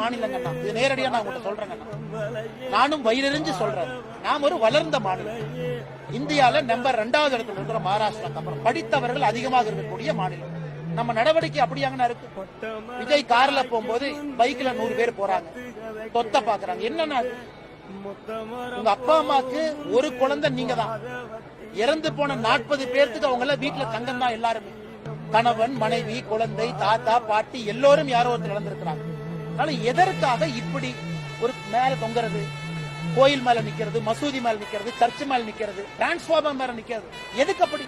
மாநிலங்கண்ணா. இது நேரடியா நான் உங்கள்கிட்ட சொல்றேங்கண்ணா. நானும் வயிறறிஞ்சு சொல்றேன். நாம் ஒரு வளர்ந்த மாநிலம். இந்தியால நம்பர் ரெண்டாவது இடத்துல இருக்கிற மகாராஷ்டிரா அப்புறம் படித்தவர்கள் அதிகமாக இருக்கக்கூடிய மாநிலம். நம்ம நடவடிக்கை அப்படியாங்கண்ணா இருக்கு? விஜய் கார்ல போகும்போது பைக்ல நூறு பேர் போறாங்க. தொத்த பாக்குறாங்க. என்னன்னா உங்க அப்பா அம்மாக்கு ஒரு குழந்தை நீங்க தான் இறந்து போன நாற்பது பேர்த்துக்கு அவங்க எல்லாம் வீட்டுல தங்கம் தான் எல்லாருமே. கணவன் மனைவி குழந்தை தாத்தா பாட்டி எல்லோரும் யாரோ ஒருத்தர் இழந்திருக்கிறாங்க அதனால எதற்காக இப்படி ஒரு மேல தொங்குறது? கோயில் மேல நிக்கிறது மசூதி மேல நிக்கிறது சர்ச் மேல நிக்கிறது டிரான்ஸ்பார்மர் மேல நிக்கிறது. எதுக்கு அப்படி?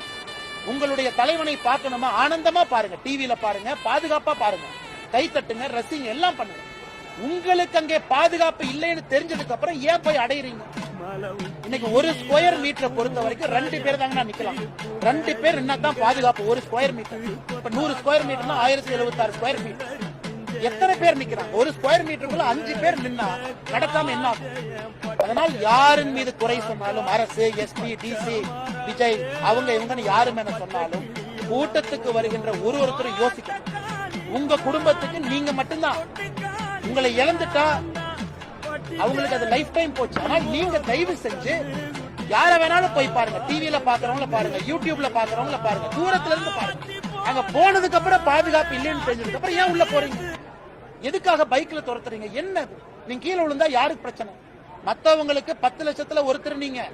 உங்களுடைய தலைவனை பார்க்கணுமா? ஆனந்தமா பாருங்க. டிவியில பாருங்க பாதுகாப்பா பாருங்க. கை தட்டுங்க ரசிங்க எல்லாம் பண்ணுங்க. உங்களுக்கு அங்கே பாதுகாப்பு இல்லைன்னு தெரிஞ்சதுக்கு அப்புறம் ஏன் போய் அடையிறீங்க? இன்னைக்கு ஒரு ஸ்கொயர் மீட்டரை பொறுத்த வரைக்கும் ரெண்டு பேர் தாங்க நிக்கலாம். ரெண்டு பேர் என்ன தான் பாதுகாப்பு. ஒரு ஸ்கொயர் மீட்டர் இப்ப நூறு ஸ்கொயர் மீட்டர்னா ஆயிரத்தி எழுபத்தி ஆறு ஸ்கொயர் மீட்டர் எத்தனை பேர் நிக்கிறாங்க? ஒரு ஸ்கொயர் மீட்டருக்குள்ள அஞ்சு பேர் நின்னா நடக்காம என்ன ஆகும்? அதனால் யாரின் மீது குறை சொன்னாலும் அரசு எஸ்பி டிசி விஜய் அவங்க இவங்கன்னு யாரு மேல சொன்னாலும் கூட்டத்துக்கு வருகின்ற ஒரு ஒருத்தரும் யோசிக்கணும். உங்க குடும்பத்துக்கு நீங்க மட்டும்தான். உங்களை இழந்துட்டா அவங்களுக்கு அது லைஃப் டைம் போச்சு. ஆனால் நீங்க தயவு செஞ்சு யார வேணாலும் போய் பாருங்க. டிவில பாக்குறவங்கள பாருங்க. யூடியூப்ல பாக்குறவங்கள பாருங்க. தூரத்துல இருந்து பாருங்க. அங்க போனதுக்கு அப்புறம் பாதுகாப்பு இல்லைன்னு தெரிஞ்சதுக்கு அப்புறம் ஏன் உள்ள போறீங்க? எதுக்காக பைக்ல துரத்துறீங்க? என்னது நீங்க கீழே விழுந்தா யாருக்கு பிரச்சனை? மத்தவங்களுக்கு பத்து லட்சத்துல ஒருத்தர் நீங்க.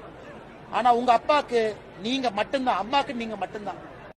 ஆனா உங்க அப்பாக்கு நீங்க மட்டும்தான் அம்மாக்கு நீங்க மட்டும்தான்.